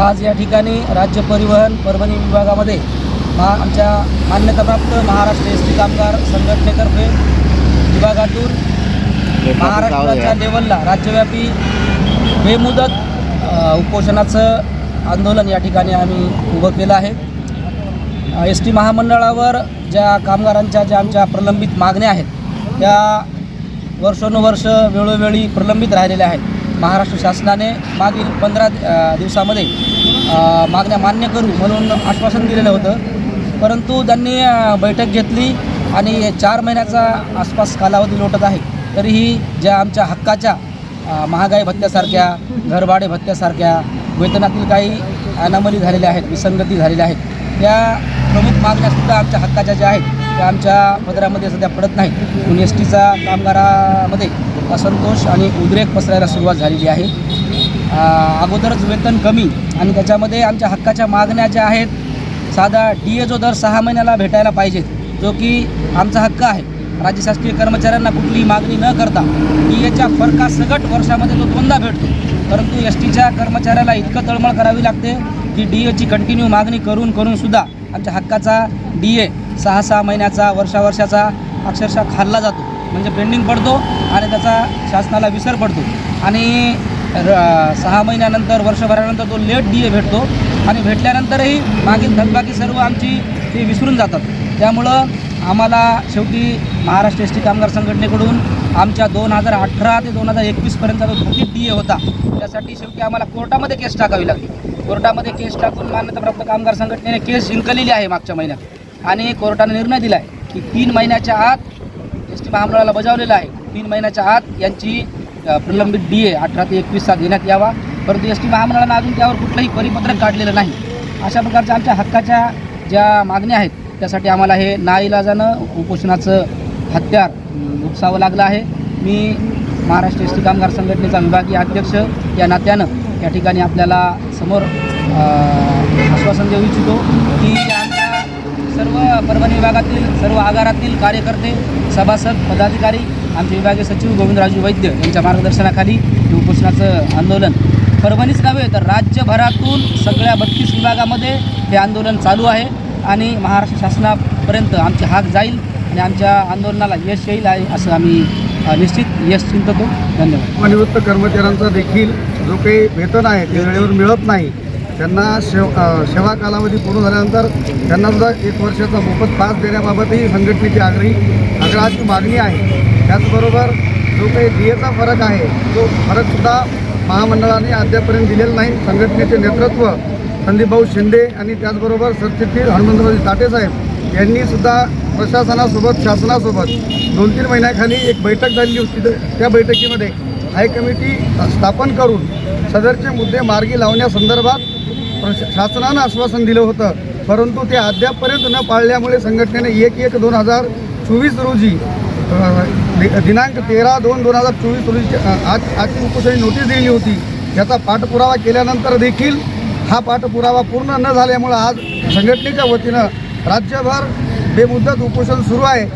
आज या ठिकाणी राज्य परिवहन परभणी विभागामध्ये महा आमच्या मान्यताप्राप्त महाराष्ट्र एस टी कामगार संघटनेतर्फे विभागातून महाराष्ट्राच्या लेवलला राज्यव्यापी बेमुदत उपोषणाचं आंदोलन या ठिकाणी आम्ही उभं केलं आहे. एस टी महामंडळावर ज्या कामगारांच्या ज्या आमच्या प्रलंबित मागण्या आहेत त्या वर्षानुवर्ष वेळोवेळी प्रलंबित राहिलेल्या आहेत. महाराष्ट्र शासनाने मागील पंधरा दिवसामध्ये मागण्या मान्य करू म्हणून आश्वासन दिलेलं होतं. परंतु त्यांनी बैठक घेतली आणि चार महिन्याचा आसपास कालावधी लोटत आहे. तरीही ज्या आमच्या हक्काच्या महागाई भत्त्यासारख्या घरभाडे भत्त्यासारख्या वेतनातील काही अनामली झालेल्या आहेत विसंगती झालेल्या आहेत त्या प्रमुख मागण्यासुद्धा आमच्या हक्काच्या ज्या आहेत त्या आमच्या पदरामध्ये सध्या पडत नाही. म्हणून एस टीचा कामगारामध्ये असंतोष आणि उद्रेक पसरायला सुरुवात झालेली आहे. अगोदरच वेतन कमी आणि त्याच्यामध्ये आमच्या हक्काच्या मागण्या ज्या आहेत साधा डी ए जो दर सहा महिन्याला भेटायला पाहिजेत जो की आमचा हक्क आहे. राज्य शासकीय कर्मचाऱ्यांना कुठलीही मागणी न करता डी एच्या फरकासकट वर्षामध्ये तो दोनदा भेटतो. परंतु एस टीच्या कर्मचाऱ्याला इतकं तळमळ करावी लागते की डी एची कंटिन्यू मागणी करून करूनसुद्धा आमच्या हक्काचा डी ए सहा सहा महिन्याचा वर्षावर्षाचा अक्षरशः खाल्ला जातो. म्हणजे पेंडिंग पडतो आणि त्याचा शासनाला विसर पडतो. आणि र सहा महिन्यानंतर वर्षभरानंतर तो लेट डी ए भेटतो. आणि भेटल्यानंतरही मागील थकबाकी सर्व आमची ते विसरून जातात. त्यामुळं आम्हाला शेवटी महाराष्ट्र एस टी कामगार संघटनेकडून आमच्या दोन हजार अठरा ते दोन हजार एकवीसपर्यंतचा जो थकीत डी ए होता त्यासाठी शेवटी आम्हाला कोर्टामध्ये केस टाकावी लागली. कोर्टामध्ये केस टाकून मान्यताप्राप्त कामगार संघटनेने केस जिंकलेली आहे मागच्या महिन्यात. आणि कोर्टाने निर्णय दिला आहे की तीन महिन्याच्या आत एस टी महामंडळाला बजावलेलं आहे. तीन महिन्याच्या आत यांची प्रलंबित डी ए अठरा ते एकवीसचा देण्यात यावा. परंतु एस टी महामंडळानं अजून त्यावर कुठलंही परिपत्रक काढलेलं नाही. अशा प्रकारच्या आमच्या हक्काच्या ज्या मागण्या आहेत त्यासाठी आम्हाला हे नाईलाजानं उपोषणाचं हत्यार उपसावं लागलं आहे. मी महाराष्ट्र एस टी कामगार संघटनेचा विभागीय अध्यक्ष या नात्यानं या ठिकाणी आपल्याला समोर आश्वासन देऊ इच्छितो की सर्व परभणी विभागातील सर्व आगारातील कार्यकर्ते सभासद पदाधिकारी आमचे विभागीय सचिव गोविंदराजू वैद्य यांच्या मार्गदर्शनाखाली हे उपोषणाचं आंदोलन. परभणीच नव्हे तर राज्यभरातून सगळ्या बत्तीस विभागामध्ये हे आंदोलन चालू आहे आणि महाराष्ट्र शासनापर्यंत आमची हाक जाईल आणि आमच्या आंदोलनाला यश येईल आहे असं आम्ही निश्चित यश चिंततो. धन्यवाद. निवृत्त कर्मचाऱ्यांचा देखील जो काही वेतन आहे ते वेळेवर मिळत नाही. त्यांना शेव सेवा कालावधी पूर्ण झाल्यानंतर त्यांना सुद्धा एक वर्षाचा मोफत पास देण्याबाबतही संघटनेची आग्रही आग्रहाची मागणी आहे. त्याचबरोबर जो काही डीएचा फरक आहे तो फरकसुद्धा महामंडळाने अद्यापर्यंत दिलेला नाही. संघटनेचे नेतृत्व संदीपभाऊ शिंदे आणि त्याचबरोबर सरचिटणीस हनुमंतराव ताटेसाहेब यांनीसुद्धा प्रशासनासोबत शासनासोबत दोन तीन महिन्याखाली एक बैठक झालेली होती. तर त्या बैठकीमध्ये हाय कमिटी स्थापन करून सदरचे मुद्दे मार्गी लावण्यासंदर्भात प्रश शासनानं आश्वासन दिलं होतं. परंतु ते अद्यापपर्यंत न पाळल्यामुळे संघटनेने एक एक दोन हजार चोवीस रोजी दि- दिनांक तेरा दोन दोन हजार चोवीस रोजी आज आजची उपोषणी नोटीस दिली होती. याचा पाठपुरावा केल्यानंतर देखील हा पाठपुरावा पूर्ण न झाल्यामुळं आज संघटनेच्या वतीनं राज्यभर बेमुदत उपोषण सुरू आहे.